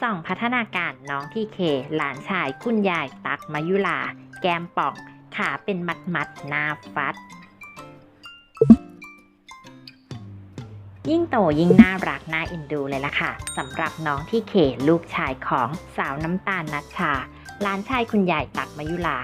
ส่องพัฒนาการน้องที่เคหลานชายคุณยายตักมายุลา แก้มป่อง ขาเป็นมัดมัดหน้าฟัด ยิ่งโตยิ่งน่ารักน่าเอ็นดูเลยล่ะค่ะสำหรับน้องที่เขลูกชายของสาวน้ำตาลนัชชาหลานชายคุณยายตักมายุลา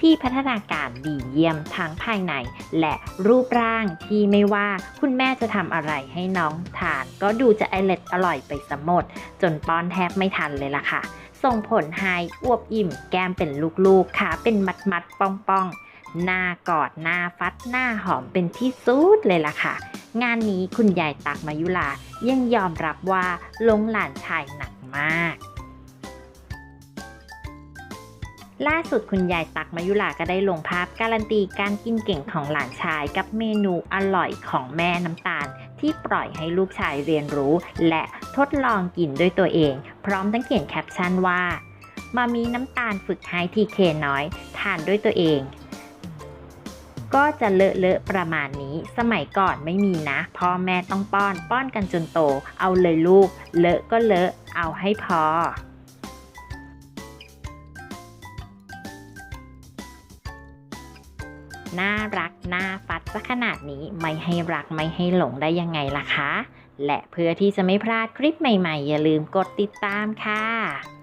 ที่พัฒนาการดีเยี่ยมทั้งภายใน และรูปร่างที่ไม่ว่าคุณแม่จะทำอะไรให้น้องทาน ก็ดูจะอร่อยอร่อยไปสมหมดจนป้อนแทบไม่ทันเลยล่ะค่ะ ส่งผลให้อวบอิ่มแก้มเป็นลูกๆขาเป็นมัดมัดๆป้องป้องๆ หน้ากอดหน้าฟัดหน้าหอมเป็นที่สุดเลยล่ะค่ะงานนี้คุณยายตักมายุลายังยอมรับว่าลงหลานชายหนักมาก ล่าสุดคุณยายตักมายุลาก็ได้ลงภาพการันตีการกินเก่งของหลานชายกับเมนูอร่อยของแม่น้ำตาล ที่ปล่อยให้ลูกชายเรียนรู้ และทดลองกินด้วยตัวเอง พร้อมทั้งเขียนแคปชั่นว่ามามีน้ำตาลฝึกให้ทีเคน้อย ทานด้วยตัวเอง ก็จะเลอะเลอะๆประมาณนี้ สมัยก่อนไม่มีนะ พ่อแม่ต้องป้อนป้อนกันจนโต เอาเลยลูก เลอะก็เลอะ เอาให้พอ น่ารักน่าฟัดซะขนาดนี้ไม่ให้รักไม่ให้หลงได้ยังไงล่ะคะ และเพื่อที่จะไม่พลาดคลิปใหม่ๆ อย่าลืมกดติดตามค่ะ